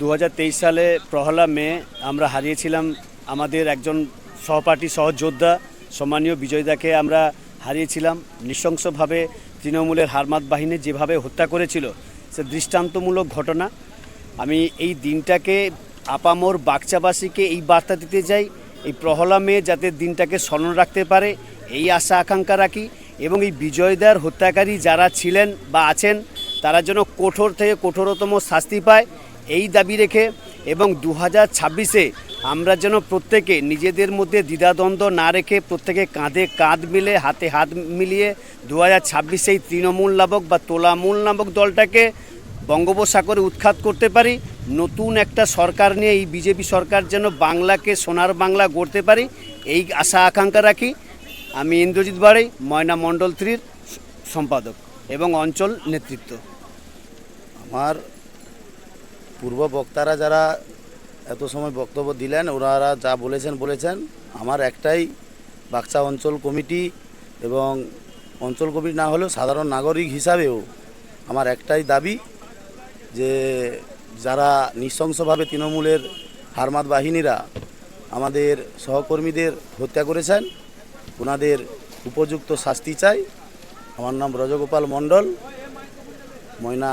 দু হাজার তেইশ সালে প্রহলা মে আমরা হারিয়েছিলাম আমাদের একজন সহপাঠী সহযোদ্ধা সম্মানীয় বিজয়দাকে আমরা হারিয়েছিলাম। নৃশংসভাবে তৃণমূলের হারমাত বাহিনী যেভাবে হত্যা করেছিল, সে দৃষ্টান্তমূলক ঘটনা। আমি এই দিনটাকে আপামোর বাগচাবাসীকে এই বার্তা দিতে চাই, এই প্রহলা মেয়ে যাতে দিনটাকে স্মরণ রাখতে পারে, এই আশা আকাঙ্ক্ষা রাখি এবং এই বিজয়দার হত্যাকারী যারা ছিলেন বা আছেন, তারা যেন কঠোর থেকে কঠোরতম শাস্তি পায়। এই দাবি রেখে এবং দু হাজার ছাব্বিশে আমরা যেন প্রত্যেকে নিজেদের মধ্যে দ্বিধাদ্বন্দ্ব না রেখে প্রত্যেকে কাঁধে কাঁধ মিলে, হাতে হাত মিলিয়ে দু হাজার ছাব্বিশে এই তৃণমূল নামক বা তোলামূল নামক দলটাকে বঙ্গোপসাগরে উৎখাত করতে পারি, নতুন একটা সরকার নিয়ে এই বিজেপি সরকার যেন বাংলাকে সোনার বাংলা গড়তে পারি, এই আশা আকাঙ্ক্ষা রাখি। আমি ইন্দ্রজিৎ বাড়ি, ময়না মণ্ডল থ্রির সম্পাদক এবং অঞ্চল নেতৃত্ব। আমার পূর্ব বক্তারা যারা এত সময় বক্তব্য দিলেন, ওনারা যা বলেছেন বলেছেন। আমার একটাই বাক্সা অঞ্চল কমিটি এবং অঞ্চল কমিটি না হলেও সাধারণ নাগরিক হিসাবেও আমার একটাই দাবি যে যারা নৃশংসভাবে তৃণমূলের হারমাত বাহিনীরা আমাদের সহকর্মীদের হত্যা করেছেন, ওনাদের উপযুক্ত শাস্তি চাই। আমার নাম ব্রজগোপাল মণ্ডল, ময়না